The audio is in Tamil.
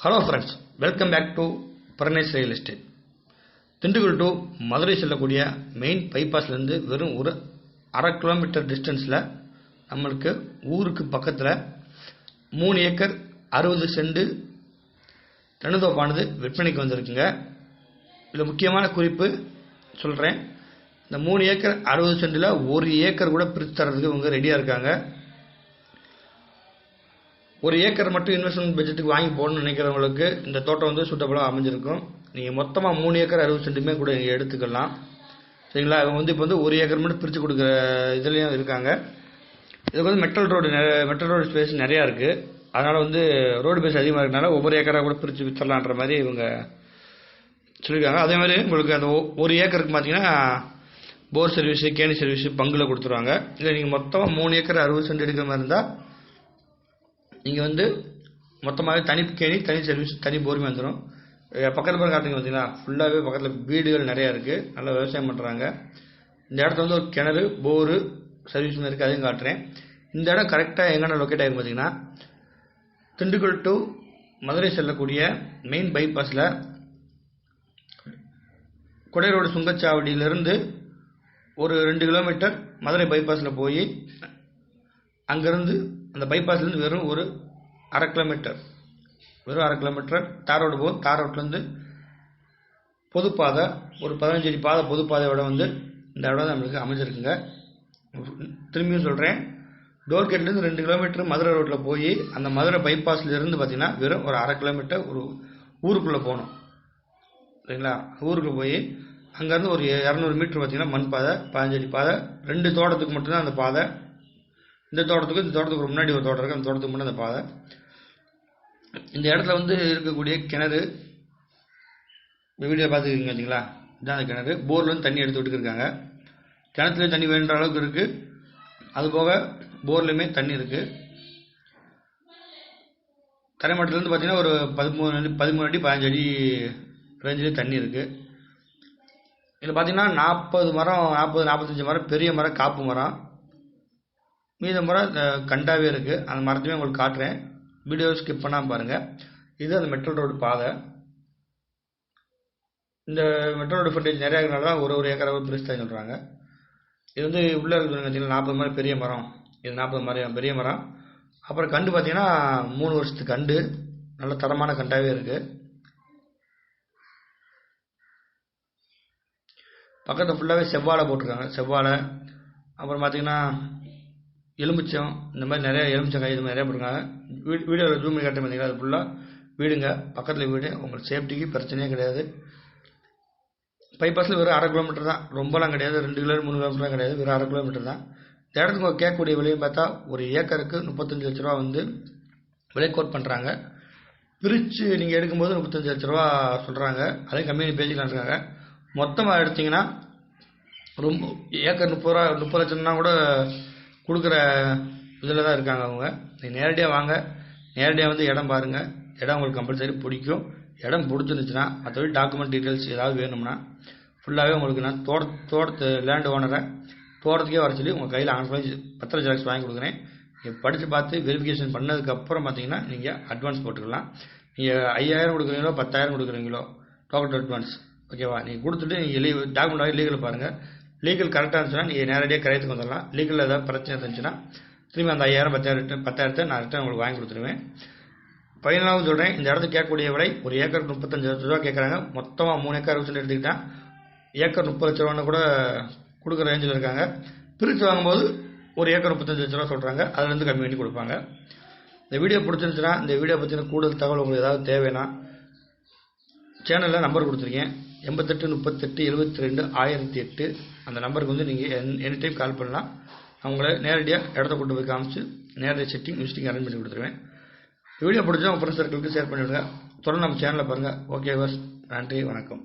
Hello friends welcome back to Barnes real estate Dindigul to Madurai செல்லக்கூடிய மெயின் பைபாஸ்லேருந்து வெறும் ஒரு அரை கிலோமீட்டர் டிஸ்டன்ஸில் நம்மளுக்கு ஊருக்கு பக்கத்தில் மூணு ஏக்கர் அறுபது செண்டு தென்னந்தோப்பானது விற்பனைக்கு வந்திருக்குங்க. இதில் முக்கியமான குறிப்பு சொல்கிறேன் இந்த மூணு ஏக்கர் அறுபது சென்டில் ஒரு ஏக்கர் கூட பிரித்து தரதுக்கு இவங்க ரெடியாக இருக்காங்க. ஒரு ஏக்கர் மட்டும் இன்வெஸ்ட்மெண்ட் பட்ஜெட்டுக்கு வாங்கி போடணும்னு நினைக்கிறவங்களுக்கு இந்த தோட்டம் வந்து சூட்டபுளாக அமைஞ்சிருக்கும். நீங்கள் மொத்தமாக மூணு ஏக்கர் அறுபது சென்ட்டுமே கூட நீங்கள் எடுத்துக்கலாம். சரிங்களா? அவங்க வந்து இப்போ வந்து ஒரு ஏக்கர் மட்டும் பிரித்து கொடுக்குற இதுலேயும் இருக்காங்க. இதுக்கு வந்து metal road metal road space நிறையா இருக்குது அதனால் வந்து ரோடு பேஸ் அதிகமாக இருக்கனால ஒவ்வொரு ஏக்கராக கூட பிரித்து வித்தரலான்ற மாதிரி இவங்க சொல்லியிருக்காங்க அதே மாதிரி உங்களுக்கு அந்த ஒ- ஒரு ஏக்கருக்கு பார்த்தீங்கன்னா போர் சர்வீஸு கேணி சர்வீஸு பங்கில் கொடுத்துருவாங்க. இல்லை நீங்கள் மொத்தமாக மூணு ஏக்கர் அறுபது சென்ட் எடுக்கிற மாதிரி இருந்தால் நீங்கள் வந்து மொத்தமாகவே தனி கேணி தனி சர்வீஸ் தனி போருமே வந்துடும் பக்கத்தில் பக்கத்தில் காட்டுங்க பார்த்தீங்களா ஃபுல்லாகவே பக்கத்தில் வீடுகள் நிறையா இருக்குது நல்லா விவசாயம் பண்ணுறாங்க இந்த இடத்துல வந்து ஒரு கிணறு போரு சர்வீஸ் இருக்குது அதையும் காட்டுறேன். இந்த இடம் கரெக்டாக எங்கன்னா லொக்கேட் ஆகிருக்கு பார்த்தீங்கன்னா திண்டுக்கல் டு மதுரை செல்லக்கூடிய மெயின் பைபாஸில் கொடை ரோடு சுங்கச்சாவடியிலிருந்து ஒரு ரெண்டு கிலோமீட்டர் மதுரை பைபாஸில் போய் அங்கேருந்து அந்த பைபாஸ்லேருந்து வெறும் ஒரு அரை கிலோமீட்டர் வெறும் அரை கிலோமீட்டர். தார் ரோடு போகும். தார் ரோட்லேருந்து பொதுப்பாதை ஒரு பதினஞ்சு அடி பாதை பொதுப்பாதையோட வந்து இந்த இடம் நம்மளுக்கு அமைஞ்சிருக்குங்க. திரும்பியும் சொல்கிறேன் டோல்கேட்லேருந்து ரெண்டு கிலோமீட்டர் மதுரை ரோட்டில் போய் அந்த மதுரை பைபாஸ்லேருந்து பார்த்திங்கன்னா பார்த்தீங்கன்னா வெறும் ஒரு அரை கிலோமீட்டர் ஒரு ஊருக்குள்ளே போகணும். சரிங்களா? ஊருக்கு போய் அங்கேருந்து ஒரு இரநூறு மீட்ரு பார்த்தீங்கன்னா மண் பாதை பதினஞ்சடி பாதை ரெண்டு தோட்டத்துக்கு மட்டும்தான் அந்த பாதை. இந்த தோட்டத்துக்கு இந்த தோட்டத்துக்கு முன்னாடி ஒரு தோட்டம் இருக்குது அந்த தோட்டத்துக்கு முன்னாடி அந்த பாதை. இந்த இடத்துல வந்து இருக்கக்கூடிய கிணறு வீடியோ பார்த்துருக்கீங்க வச்சுங்களா இதான் அந்த கிணறு. போர்லேருந்து தண்ணி எடுத்து விட்டுருக்காங்க கிணத்துலேயும் தண்ணி வேண்ட அளவுக்கு இருக்குது அது போக போர்லையுமே தண்ணி இருக்குது தரைமட்டத்துலேருந்து பார்த்தீங்கன்னா ஒரு பதிமூணு அடி பதிமூணு அடி பதினஞ்சு அடி ரேஞ்சிலே தண்ணி இருக்குது இதில் பார்த்தீங்கன்னா நாற்பது மரம் நாற்பது நாற்பத்தஞ்சு மரம் பெரிய மரம் காப்பு மரம். மீத மரம் கண்டாவே இருக்குது அந்த மரத்தையுமே உங்களுக்கு காட்டுறேன். வீடியோ ஸ்கிப் பண்ணாமல் பாருங்கள் இது அந்த மெட்ரோ ரோடு பாதை. இந்த மெட்ரோ ரோடு ஃபுட்டேஜ் நிறையா இருக்கிறனால தான் ஒரு ஒரு ஏக்கராக பிரிச்சு தான் சொல்கிறாங்க இது வந்து உள்ளே இருக்கிறது நாற்பது மரம் பெரிய மரம். இது நாற்பது மரம் பெரிய மரம். அப்புறம் கண்டு பார்த்தீங்கன்னா மூணு வருஷத்துக்கு கண்டு. நல்ல தரமான கண்டாவே இருக்குது பக்கத்தில் ஃபுல்லாகவே செவ்வாழை போட்டிருக்காங்க. செவ்வாழை. அப்புறம் பார்த்தீங்கன்னா எலுமிச்சம் இந்த மாதிரி நிறைய எலுமிச்சங்காய் இது மாதிரி நிறைய போட்டிருக்காங்க. வீ வீடியோவில் ஜூம் பண்ணி காட்ட பார்த்தீங்களா அது ஃபுல்லாக வீடுங்க. பக்கத்தில் வீடு உங்களுக்கு சேஃப்டிக்கு பிரச்சனையே கிடையாது. பைபாஸில் வெறும் அரை கிலோமீட்டர் தான். ரொம்பலாம் கிடையாது. ரெண்டு கிலோ மூணு கிலோமீட்டர்லாம் கிடையாது. வெறும் அரை கிலோமீட்டர் தான். இந்த இடத்துக்கு கேட்கக்கூடிய விலையும் பார்த்தா ஒரு ஏக்கருக்கு முப்பத்தஞ்சு லட்ச ரூபா வந்து விலை கோட் பண்ணுறாங்க பிரித்து நீங்கள் எடுக்கும்போது முப்பத்தஞ்சு லட்ச ரூபா சொல்கிறாங்க அதையும் கம்மியாக பேசிக்கலாம் இருக்காங்க மொத்தமாக எடுத்தீங்கன்னா ரொம்ப ஏக்கர் முப்பது ரூபா முப்பது லட்சம்னா கூட கொடுக்குற இதில் தான் இருக்காங்க அவங்க. நீங்கள் நேரடியாக வாங்க. நேரடியாக வந்து இடம் பாருங்கள் இடம் உங்களுக்கு கம்பல்சரி பிடிக்கும். இடம் பிடிச்சிருந்துச்சுன்னா மற்றபடி டாக்குமெண்ட் டீட்டெயில்ஸ் ஏதாவது வேணும்னா ஃபுல்லாகவே உங்களுக்கு நான் தோட்ட தோட்டத்து லேண்ட் ஓனரை தோட்டத்துக்கே வர சொல்லி உங்கள் கையில் ஆன்லைன் பத்திர ஜெராக்ஸ் வாங்கி கொடுக்குறேன். நீங்கள் படித்து பார்த்து வெரிஃபிகேஷன் பண்ணதுக்கப்புறம் பார்த்தீங்கன்னா நீங்கள் அட்வான்ஸ் போட்டுக்கலாம். நீங்கள் ஐயாயிரம் கொடுக்குறீங்களோ பத்தாயிரம் கொடுக்குறீங்களோ டோக்கன் அட்வான்ஸ் ஓகேவா நீங்கள் கொடுத்துட்டு நீங்கள் லீ டாக்குமெண்ட் வாங்கி லீகல் பாருங்கள் லீகல் கரெக்டாக இருந்துச்சுன்னா நீங்கள் நேரடியாக கரையத்துக்கு வந்துடலாம் லீகலில் ஏதாவது பிரச்சனை இருந்துச்சுன்னா திரும்பி அந்த ஐயாயிரம் பத்தாயிரம் பத்தாயிரத்தை நான் ரிட்டர்ன் உங்களுக்கு வாங்கி கொடுத்துருவேன். ஃபைனலாகவும் சொல்கிறேன் இந்த இடத்துக்கு கேட்கக்கூடிய விலை ஒரு ஏக்கர் முப்பத்தஞ்சு லட்ச ரூபா கேட்குறாங்க. மொத்தமாக மூணு ஏக்கர் அறுபது எடுத்துக்கிட்டா ஏக்கர் முப்பது லட்ச ரூபான்னு கூட கொடுக்குற ரேஞ்சில் இருக்காங்க. பிரித்து வாங்கும்போது ஒரு ஏக்கர் முப்பத்தஞ்சு லட்ச ரூபா சொல்கிறாங்க அதுலேருந்து கம்மி பண்ணி கொடுப்பாங்க. இந்த வீடியோ பிடிச்சிருந்துச்சுன்னா இந்த வீடியோ பற்றின கூடுதல் தகவல் உங்களுக்கு ஏதாவது தேவைன்னா சேனலில் நம்பர் கொடுத்துருக்கேன். எண்பத்தெட்டு முப்பத்தெட்டு எழுபத்தி ரெண்டு ஆயிரத்தி எட்டு அந்த நம்பருக்கு வந்து நீங்கள் என் எனி டைம் கால் பண்ணலாம். அவங்கள நேரடியாக இடத்த கொண்டு போய் காமிச்சு நேரடி செட்டிங் விசிட்டிங் அரேஞ்ச் பண்ணி கொடுத்துருவேன். வீடியோ பிடிச்சா உங்கள் ஃப்ரெண்ட்ஸ் சர்க்கிளுக்கு ஷேர் பண்ணிவிடுங்க தொடர்ந்து நம்ம சேனலில் பாருங்கள் ஓகே பஸ் நன்றி வணக்கம்.